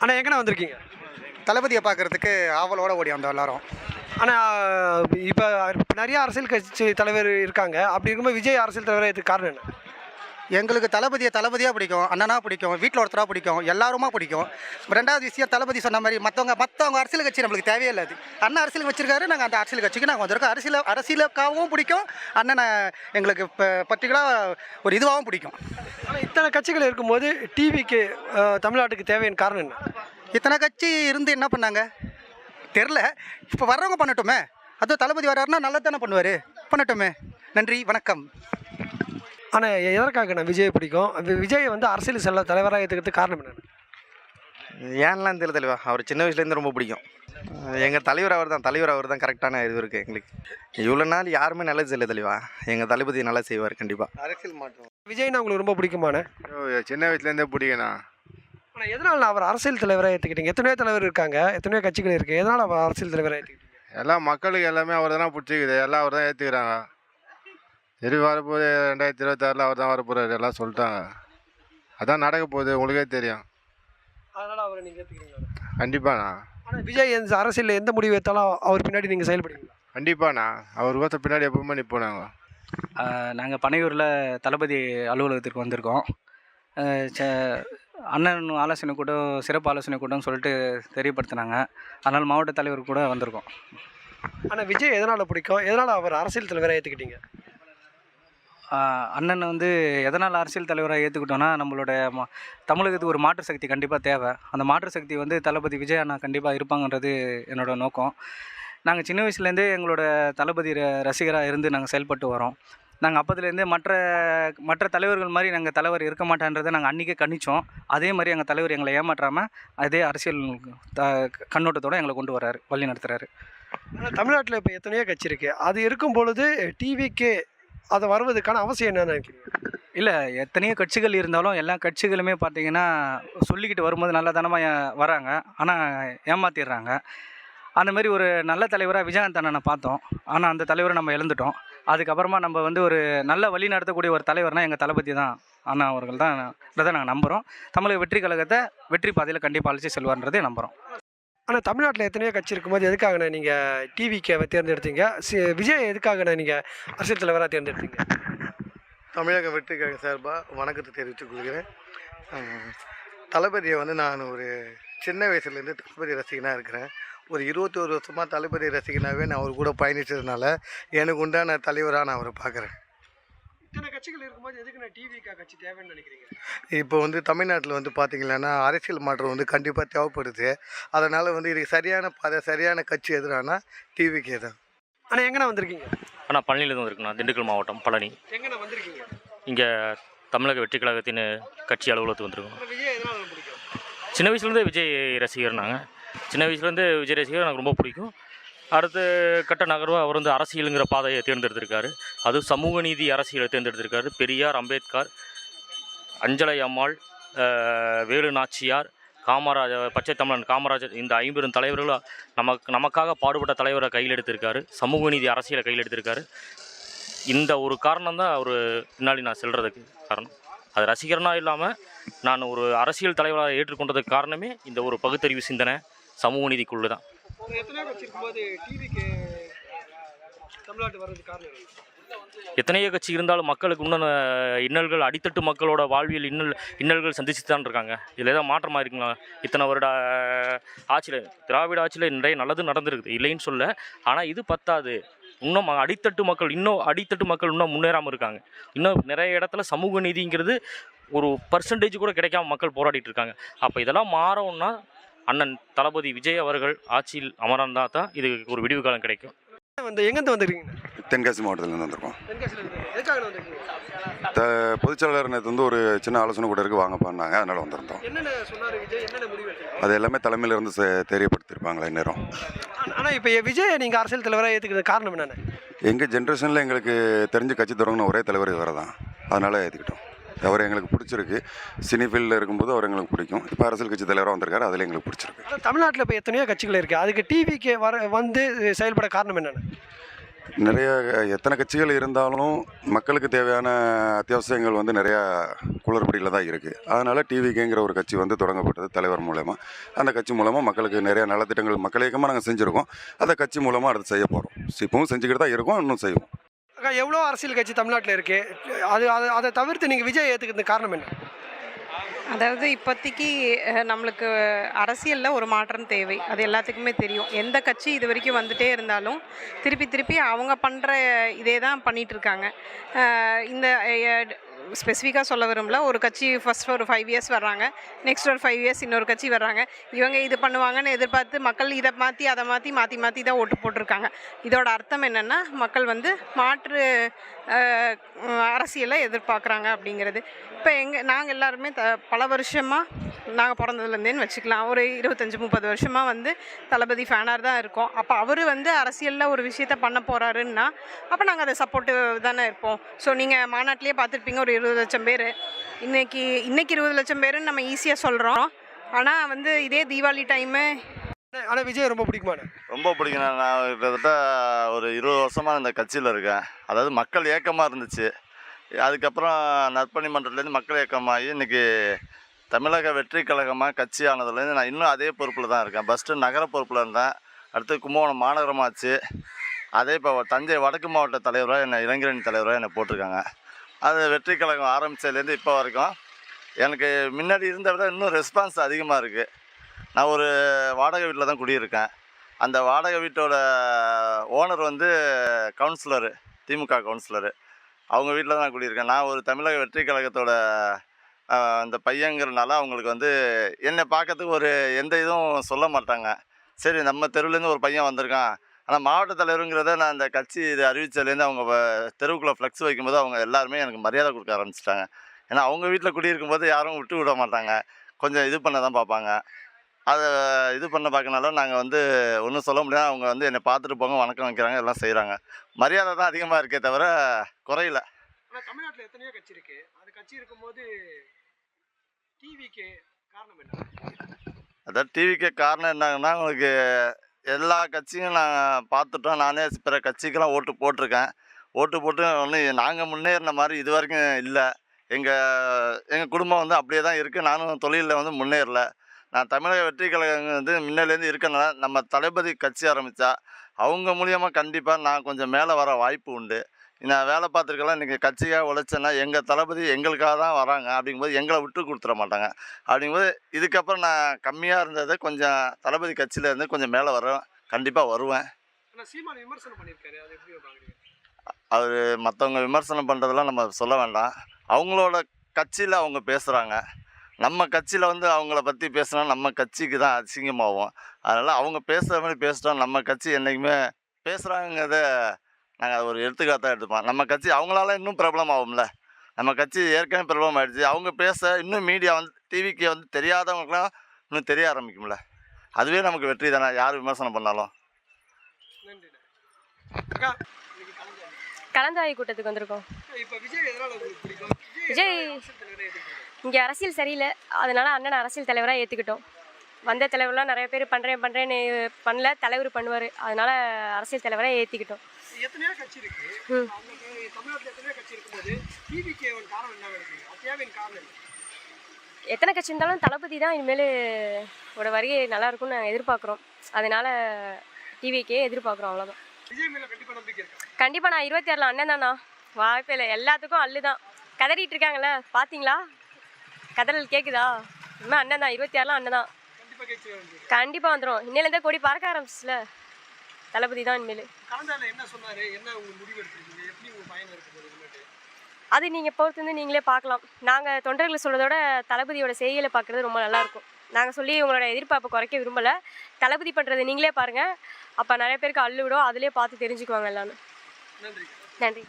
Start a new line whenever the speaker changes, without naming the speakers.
ஆனால் எங்கண்ணா வந்திருக்கீங்க?
தளபதியை பார்க்கறதுக்கு ஆவலோட ஓடி வந்தோம் எல்லாரும்.
ஆனால் இப்போ நிறைய அரசியல் கட்சி தலைவர் இருக்காங்க. அப்படி இருக்கும்போது விஜய் அரசியல் தலைவராக இதுக்கு காரணம் என்ன?
எங்களுக்கு தளபதியை தளபதியாக பிடிக்கும் அண்ணனா பிடிக்கும் வீட்டில் ஒருத்தராக பிடிக்கும் எல்லாருமா பிடிக்கும். ரெண்டாவது விஷயம் தளபதி சொன்ன மாதிரி மற்றவங்க மற்றவங்க அரசியல் கட்சி நம்மளுக்கு தேவையே அது. அண்ணன் அரசியல் வச்சிருக்காரு நாங்கள் அந்த அரசியல் கட்சிக்கு நாங்கள் வந்திருக்கோம். அரசியல் அரசியலுக்காகவும் பிடிக்கும் அண்ணனை எங்களுக்கு இப்போ பர்டிகுலராக ஒரு இதுவாகவும் பிடிக்கும்.
ஆனால் இத்தனை கட்சிகள் இருக்கும்போது டிவிக்கு தமிழ்நாட்டுக்கு தேவையான காரணம் என்ன?
இத்தனை கட்சி இருந்து என்ன பண்ணாங்க? தெரில இப்போ வர்றவங்க பண்ணட்டுமே. அதுவும் தளபதி வர்றாருன்னா நல்லா தானே பண்ணுவார். பண்ணட்டுமே. நன்றி வணக்கம்.
ஆனால் எதற்காக நான் விஜய் பிடிக்கும்? வி- விஜய் வந்து அரசியல் செல்ல தலைவராக ஏற்றுக்கிறதுக்கு காரணம் என்ன
ஏன்லாம் தெரியல தலைவா அவர் சின்ன வயசுலேருந்து ரொம்ப பிடிக்கும். எங்கள் தலைவர் அவர் தான் தலைவர் அவர் தான் கரெக்டான இது இருக்குது எங்களுக்கு. இவ்வளோ நாள் யாருமே நல்லது செய்யல தலைவா எங்கள் தளபதி நல்லா செய்வார் கண்டிப்பாக
அரசியல் மாற்றம்.
விஜய்னா உங்களுக்கு ரொம்ப பிடிக்குமானே
சின்ன வயசுலேருந்தே பிடிக்கணும்
ஆனால் எதனால் அவர் அரசியல் தலைவராக ஏற்றுக்கிட்டீங்க எத்தனையோ தலைவர் இருக்காங்க எத்தனையோ கட்சிகள் இருக்குது எதனால் அவர் அரசியல் தலைவராக ஏற்றுக்கிட்டீங்க
எல்லாம் மக்களுக்கு எல்லாமே அவர் தானே பிடிச்சிக்குது. எல்லாம் அவர் தான் ஏற்றுக்கிறாங்க சரி வரப்போகுது ரெண்டாயிரத்தி இருபத்தாறில் அவர் தான் வரப்போகிறாரு எல்லாம் சொல்லிட்டாங்க. அதான் நடக்க போகுது உங்களுக்கே தெரியும்.
அதனால் அவரை நீங்கள் ஏற்றுக்கிறீங்களா
கண்டிப்பாண்ணா
ஆனால் விஜய் எந்த அரசியலில் எந்த முடிவு எடுத்தாலும் அவர் பின்னாடி நீங்கள் செயல்படுவீங்களா?
கண்டிப்பாண்ணா அவர் கோத்த பின்னாடி எப்பவுமே நிற்போம் நாங்கள்
நாங்கள் பனையூரில் தளபதி அலுவலகத்திற்கு வந்திருக்கோம். அண்ணன் ஆலோசனை கூட்டம் சிறப்பு ஆலோசனை கூட்டம்னு சொல்லிட்டு தெரியப்படுத்தினாங்க. அதனால் மாவட்ட தலைவர் கூட வந்திருக்கோம்.
ஆனால் விஜய் எதனால் பிடிக்கும்? எதனால் அவர் அரசியல் தலைவராக ஏற்றுக்கிட்டீங்க
அண்ணன் வந்து எதனால் அரசியல் தலைவராக ஏற்றுக்கிட்டோன்னா நம்மளோட ம தமிழகத்துக்கு ஒரு மாற்று சக்தி கண்டிப்பாக தேவை. அந்த மாற்று சக்தி வந்து தளபதி விஜய் அண்ணா கண்டிப்பாக இருப்பாங்கன்றது என்னோட நோக்கம். நாங்கள் சின்ன வயசுலேருந்தே எங்களோட தளபதி ர ரசிகராக இருந்து நாங்கள் செயல்பட்டு வரோம். நாங்கள் அப்போதுலேருந்தே மற்ற மற்ற தலைவர்கள் மாதிரி நாங்கள் தலைவர் இருக்க மாட்டான்றதை நாங்கள் அன்றைக்கே கணித்தோம் அதே மாதிரி எங்கள் தலைவர் எங்களை ஏமாற்றாமல் அதே அரசியல் த கண்ணோட்டத்தோடு எங்களை கொண்டு வர்றாரு வழி நடத்துகிறாரு
ஆனால் தமிழ்நாட்டில் இப்போ எத்தனையோ கட்சி இருக்குது அது இருக்கும் பொழுது டிவிக்கு அது வருவதற்கான அவசியம் என்னன்னு நினைக்கிறீங்க
இல்லை எத்தனையோ கட்சிகள் இருந்தாலும் எல்லா கட்சிகளுமே பார்த்தீங்கன்னா சொல்லிக்கிட்டு வரும்போது நல்லதனமாக வராங்க. ஆனால் ஏமாத்திடுறாங்க. அந்த மாதிரி ஒரு நல்ல தலைவராக விஜயகாந்த் அண்ணனை பார்த்தோம். ஆனால் அந்த தலைவரை நம்ம இழந்துட்டோம். அதுக்கப்புறமா நம்ம வந்து ஒரு நல்ல வழி நடத்தக்கூடிய ஒரு தலைவர்னால் எங்கள் தளபதி தான் அண்ணா அவர்கள் தான். இதை நாங்கள் நம்புகிறோம் தமிழக வெற்றி கழகத்தை வெற்றி பாதையில் கண்டிப்பாக அழைச்சி செல்வார்ன்றதை நம்புகிறோம்
ஆனால் தமிழ்நாட்டில் எத்தனையோ கட்சி இருக்கும்போது எதுக்காகண்ணே நீங்கள் டிவிக்கு தேர்ந்தெடுத்தீங்க? சி- விஜய் எதுக்காகண்ணே நீங்கள் அரசியல் தலைவராக தேர்ந்தெடுத்தீங்க?
தமிழக வெற்றிக்கழக சார்பாக வணக்கத்தை தெரிவித்துக் கொள்கிறேன். தளபதியை வந்து நான் ஒரு சின்ன வயசுலேருந்து தளபதி ரசிகனாக இருக்கிறேன். ஒரு இருபத்தோரு வருஷமாக தளபதி ரசிகனாகவே நான் அவர் கூட பயணித்ததுனால எனக்கு உண்டான தலைவராக நான் அவரை பார்க்குறேன்.
இத்தனை கட்சிகள் இருக்கும்போது எதுக்கு நான் டிவிக்கா கட்சி தேவைன்னு நினைக்கிறீங்க?
இப்போ வந்து தமிழ்நாட்டில் வந்து பார்த்தீங்கன்னா அரசியல் மாற்றம் வந்து கண்டிப்பாக தேவைப்படுது. அதனால் வந்து இதுக்கு சரியான பாதை சரியான கட்சி எதுனா டிவிக்கே தான்.
ஆனால் எங்கண்ணா வந்திருக்கீங்க?
ஆனால் பழனியிலேருந்து வந்திருக்குண்ணா திண்டுக்கல் மாவட்டம் பழனி.
எங்கண்ணா வந்திருக்கீங்க?
இங்கே தமிழக வெற்றி கழகத்தின் கட்சி அலுவலகத்துக்கு வந்திருக்கோம். சின்ன வயசுலேருந்தே விஜய் ரசிகர் நாங்கள் சின்ன வயசுலேருந்து விஜய் ரசிகர் எனக்கு ரொம்ப பிடிக்கும். அடுத்த கட்ட நகர்வாக அவர் வந்து அரசியலுங்கிற பாதையை தேர்ந்தெடுத்திருக்காரு. அது சமூக நீதி அரசியலை தேர்ந்தெடுத்திருக்காரு. பெரியார் அம்பேத்கர் அஞ்சலை அம்மாள் வேலு நாச்சியார் காமராஜர் பச்சை தமிழன் காமராஜர் இந்த ஐம்பெரும் தலைவர்களும் நமக்கு நமக்காக பாடுபட்ட தலைவரை கையில் எடுத்திருக்காரு. சமூக நீதி அரசியலை கையில் எடுத்திருக்காரு. இந்த ஒரு காரணம் தான் அவர் பின்னாடி நான் செல்றதுக்கு காரணம். அது ரசிகர்னா இல்லாமல் நான் ஒரு அரசியல் தலைவராக ஏற்றுக்கொண்டதுக்கு காரணமே இந்த ஒரு பகுத்தறிவு சிந்தனை சமூக நீதிக்குள்ளு தான்
எத்தனையோ கட்சி
இருந்தாலும் மக்களுக்கு இன்னும் இன்னல்கள் அடித்தட்டு மக்களோட வாழ்வியல் இன்னல் இன்னல்கள் சந்திச்சு தான் இருக்காங்க. இதில் ஏதாவது மாற்றமாக இருக்குங்களா இத்தனை வருட ஆட்சியில் திராவிட ஆட்சியில் நிறைய நல்லது நடந்திருக்குது. இல்லைன்னு சொல்ல ஆனால் இது பத்தாது. இன்னும் அடித்தட்டு மக்கள் இன்னும் அடித்தட்டு மக்கள் இன்னும் முன்னேறாமல் இருக்காங்க. இன்னும் நிறைய இடத்துல சமூக நீதிங்கிறது ஒரு பர்சன்டேஜ் கூட கிடைக்காம மக்கள் போராடிட்டு இருக்காங்க. அப்போ இதெல்லாம் மாறோன்னா அண்ணன் தளபதி விஜய் அவர்கள் ஆட்சியில் அமர்ந்தா தான் இதுக்கு ஒரு விடிவு காலம் கிடைக்கும்.
வந்து எங்கேருந்து வந்திருக்கீங்க?
தென்காசி மாவட்டத்துலேருந்து வந்திருக்கோம். பொதுச்செயலாளர் நேற்று வந்து ஒரு சின்ன ஆலோசனை கூட இருக்கு வாங்க பண்ணாங்க அதனால் வந்திருந்தோம். அது எல்லாமே தலைமையில இருந்து செ- தெரியப்படுத்தியிருப்பாங்களா இந்நேரம்.
ஆனால் இப்போ விஜய் நீங்கள் அரசியல் தலைவராக ஏற்றுக்கிறது காரணம் என்னென்ன?
எங்கள் ஜென்ரேஷனில் எங்களுக்கு தெரிஞ்ச கட்சி தொடங்கின ஒரே தலைவர் இவரை தான் அதனால் ஏற்றுக்கிட்டோம் அவர் எங்களுக்கு பிடிச்சிருக்கு. சினி ஃபீல்டில் இருக்கும்போது அவர் எங்களுக்கு பிடிக்கும். இப்போ அரசியல் கட்சி தலைவராக வந்திருக்காரு அதில் எங்களுக்கு பிடிச்சிருக்கு.
தமிழ்நாட்டில் இப்போ எத்தனையோ கட்சிகள் இருக்குது அதுக்கு டிவிக்கு வர வந்து செயல்பட காரணம் என்னென்ன?
நிறைய எத்தனை கட்சிகள் இருந்தாலும் மக்களுக்கு தேவையான அத்தியாவசியங்கள் வந்து நிறையா குளறுபடியில் தான் இருக்குது அதனால் டிவிகேங்கிற ஒரு கட்சி வந்து தொடங்கப்பட்டது தலைவர் மூலயமா. அந்த கட்சி மூலமாக மக்களுக்கு நிறையா நலத்திட்டங்கள் மக்கள் இயக்கமாக நாங்கள் செஞ்சுருக்கோம். அந்த கட்சி மூலமாக அடுத்து செய்ய போகிறோம் இப்பவும் செஞ்சுக்கிட்டு தான் இருக்கோம் இன்னும் செய்வோம்.
எவ்வளோ அரசியல் கட்சி தமிழ்நாட்டில் இருக்குது அது அதை அதை தவிர்த்து நீங்கள் விஜய் ஏற்றுக்கிறது காரணம் என்ன?
அதாவது இப்போதைக்கு நம்மளுக்கு அரசியலில் ஒரு மாற்றம் தேவை. அது எல்லாத்துக்குமே தெரியும். எந்த கட்சி இது வரைக்கும் வந்துட்டே இருந்தாலும் திருப்பி திருப்பி அவங்க பண்ணுற இதே தான் பண்ணிகிட்ருக்காங்க இந்த ஸ்பெசிஃபிக்காக சொல்ல விரும்பல. ஒரு கட்சி ஃபர்ஸ்ட் ஒரு ஃபைவ் இயர்ஸ் வர்றாங்க. நெக்ஸ்ட் ஒரு ஃபைவ் இயர்ஸ் இன்னொரு கட்சி வர்றாங்க. இவங்க இது பண்ணுவாங்கன்னு எதிர்பார்த்து மக்கள் இதை மாற்றி அதை மாற்றி மாற்றி மாற்றி தான் ஓட்டு போட்டிருக்காங்க. இதோட அர்த்தம் என்னென்னா மக்கள் வந்து மாற்று அரசியலை எதிர்பார்க்குறாங்க அப்படிங்கிறது. இப்போ எங்கள் நாங்கள் எல்லாருமே த பல வருஷமாக நாங்கள் பிறந்ததுலேருந்தேன்னு வச்சுக்கலாம். ஒரு இருபத்தஞ்சி முப்பது வருஷமாக வந்து தளபதி ஃபேனாக தான் இருக்கோம். அப்போ அவர் வந்து அரசியலில் ஒரு விஷயத்த பண்ண போகிறாருன்னா அப்போ நாங்கள் அதை சப்போர்ட்டிவ் தானே இருப்போம். ஸோ நீங்கள் மாநாட்டிலே பார்த்துருப்பீங்க ஒரு இருபது லட்சம் பேர். இன்னைக்கு இன்னைக்கு இருபது லட்சம் பேருன்னு நம்ம ஈஸியாக சொல்கிறோம் ஆனால் வந்து இதே தீபாவளி டைமு
ஆனால் விஜய் ரொம்ப பிடிக்குமாண்ணே?
ரொம்ப பிடிக்கும் நான் நான் கிட்டத்தட்ட ஒரு இருபது வருஷமாக இந்த கட்சியில் இருக்கேன். அதாவது மக்கள் ஏக்கமாக இருந்துச்சு. அதுக்கப்புறம் நற்பணி மன்றத்துலேருந்து மக்கள் இயக்கமாகி இன்றைக்கி தமிழக வெற்றி கழகமாக கட்சி ஆனதுலேருந்து நான் இன்னும் அதே பொறுப்பில் தான் இருக்கேன். ஃபஸ்ட்டு நகர பொறுப்பில் இருந்தேன். அடுத்து கும்பகோணம் மாநகரமாச்சு. அதே இப்போ தஞ்சை வடக்கு மாவட்ட தலைவராக என்னை இளைஞரணி தலைவராக என்னை போட்டிருக்காங்க. அது வெற்றி கழகம் ஆரம்பித்ததுலேருந்து இப்போ வரைக்கும் எனக்கு முன்னாடி இருந்த விட இன்னும் ரெஸ்பான்ஸ் அதிகமாக இருக்குது நான் ஒரு வாடகை வீட்டில் தான் குடியிருக்கேன். அந்த வாடகை வீட்டோட ஓனர் வந்து கவுன்சிலரு திமுக கவுன்சிலரு அவங்க வீட்டில் தான் நான் குடியிருக்கேன். நான் ஒரு தமிழக வெற்றி கழகத்தோட அந்த பையங்கிறனால அவங்களுக்கு வந்து என்னை பார்க்கறதுக்கு ஒரு எந்த இதுவும் சொல்ல மாட்டாங்க. சரி நம்ம தெருவுலேருந்து ஒரு பையன் வந்திருக்கான். ஆனால் மாவட்ட தலைவருங்கிறத நான் அந்த கட்சி இது அறிவிச்சதுலேருந்து அவங்க தெருவுக்குள்ளே ஃப்ளெக்ஸ் வைக்கும்போது அவங்க எல்லாருமே எனக்கு மரியாதை கொடுக்க ஆரம்பிச்சிட்டாங்க. ஏன்னா அவங்க வீட்டில் குடியிருக்கும் போது யாரும் விட்டு விட மாட்டாங்க. கொஞ்சம் இது பண்ண தான் பார்ப்பாங்க. அதை இது பண்ண பார்க்கனால நாங்கள் வந்து ஒன்றும் சொல்ல முடியாது அவங்க வந்து என்னை பார்த்துட்டு போங்க வணக்கம் வைக்கிறாங்க எல்லாம் செய்கிறாங்க மரியாதை தான் அதிகமாக இருக்கே தவிர குறையில.
தமிழ்நாட்டில் எத்தனையோ கட்சி இருக்குது அது கட்சி இருக்கும்போது டிவிக்கு காரணம் என்ன?
அதான் டிவிக்கு காரணம் என்னங்கன்னா உங்களுக்கு எல்லா கட்சியும் நான் பார்த்துட்டோம். நானே பிற கட்சிக்கெல்லாம் ஓட்டு போட்டிருக்கேன். ஓட்டு போட்டு ஒன்றும் நாங்கள் முன்னேறின மாதிரி இது வரைக்கும் இல்லை. எங்கள் எங்கள் குடும்பம் வந்து அப்படியே தான் இருக்குது நானும் தொழிலில் வந்து முன்னேறல. நான் தமிழக வெற்றி கழகம் வந்து முன்னிலேருந்து இருக்கனால நம்ம தளபதி கட்சி ஆரம்பித்தா அவங்க மூலியமாக கண்டிப்பாக நான் கொஞ்சம் மேலே வர வாய்ப்பு உண்டு. நான் வேலை பார்த்துருக்கலாம் இன்றைக்கி கட்சிக்காக உழைச்சேன்னா எங்கள் தளபதி எங்களுக்காக தான் வராங்க. அப்படிங்கும்போது எங்களை விட்டு கொடுத்துட மாட்டாங்க. அப்படிங்கும்போது இதுக்கப்புறம் நான் கம்மியாக இருந்ததை கொஞ்சம் தளபதி கட்சியில் இருந்து கொஞ்சம் மேலே வரும் கண்டிப்பாக வருவேன். அவர் மற்றவங்க விமர்சனம் பண்ணுறதெல்லாம் நம்ம சொல்ல வேண்டாம். அவங்களோட கட்சியில் அவங்க பேசுகிறாங்க நம்ம கட்சியில் வந்து அவங்கள பற்றி பேசுனா நம்ம கட்சிக்கு தான் அசிங்கமாகும். அதனால் அவங்க பேசுகிற மாதிரி பேசிட்டோம் நம்ம கட்சி என்றைக்குமே பேசுகிறாங்கிறத நாங்கள் அது ஒரு எடுத்துக்காட்டாக எடுத்துப்போம் நம்ம கட்சி அவங்களால இன்னும் பிரபலம் ஆகும்ல. நம்ம கட்சி ஏற்கனவே பிரபலம் ஆயிடுச்சு. அவங்க பேச இன்னும் மீடியா வந்து டிவிக்கு வந்து தெரியாதவங்களுக்குலாம் இன்னும் தெரிய ஆரம்பிக்கும்ல. அதுவே நமக்கு வெற்றி தானே. யார் விமர்சனம் பண்ணாலும்.
கலந்தாய் கூட்டத்துக்கு வந்திருக்கோம்.
இப்போ விஜய்.
இங்கே அரசியல் சரியில்லை. அதனால அண்ணனை அரசியல் தலைவராக ஏற்றுக்கிட்டோம் வந்த தலைவர்லாம் நிறைய பேர் பண்ணுறேன் பண்ணுறேன்னு பண்ணல. தலைவர் பண்ணுவார். அதனால அரசியல் தலைவராக ஏற்றிக்கிட்டோம்
எத்தனையோ கட்சி இருக்கு.
ம்.
அந்த தமிழ்நாட்டில் எத்தனையோ கட்சி இருக்கும்போது டிவிக்கு காரணம் என்ன நினைக்கிறீங்க அது தேவையின் காரணம் என்ன?
எத்தனை கட்சி இருந்தாலும் தளபதி தான் இனிமேல் ஓட வருகை நல்லா இருக்கும்னு நாங்கள் எதிர்பார்க்குறோம். அதனால டிவிக்கே எதிர்பார்க்குறோம் அவ்வளோதான் கண்டிப்பாக நான் இருபத்தி ஆறில் அண்ணன் தானா வாய்ப்பே இல்லை. எல்லாத்துக்கும் அல்லு தான் கதறிட்டு இருக்காங்கல்ல. பார்த்தீங்களா கதறல் கேட்குதா இனிமேல் அண்ணன் தான். இருபத்தி ஆறில் அண்ணன் தான்.
கண்டிப்பா
வந்துடும் இன்னிலேருந்தே கொடி பறக்க ஆரம்பிச்சில தளபதி தான் இனிமேல்.
கலந்தால என்ன சொன்னாரு? என்ன உங்க முடிவு எடுத்திருக்கீங்க? எப்படி உங்க பயணம் இருக்கு போகுது இனிமேட்டு?
அது நீங்கள் பொறுத்து வந்து நீங்களே பார்க்கலாம். நாங்கள் தொண்டர்களை சொல்கிறதோட தளபதியோட செய்கைகளை பார்க்குறது ரொம்ப நல்லாயிருக்கும் நாங்கள் சொல்லி உங்களோட எதிர்பார்ப்பை குறைக்க விரும்பலை. தளபதி பண்ணுறது நீங்களே பாருங்கள் அப்போ நிறைய பேருக்கு அள்ளு விடும் அதிலே பார்த்து தெரிஞ்சுக்குவாங்க எல்லாரும்.
நன்றி.
நன்றி.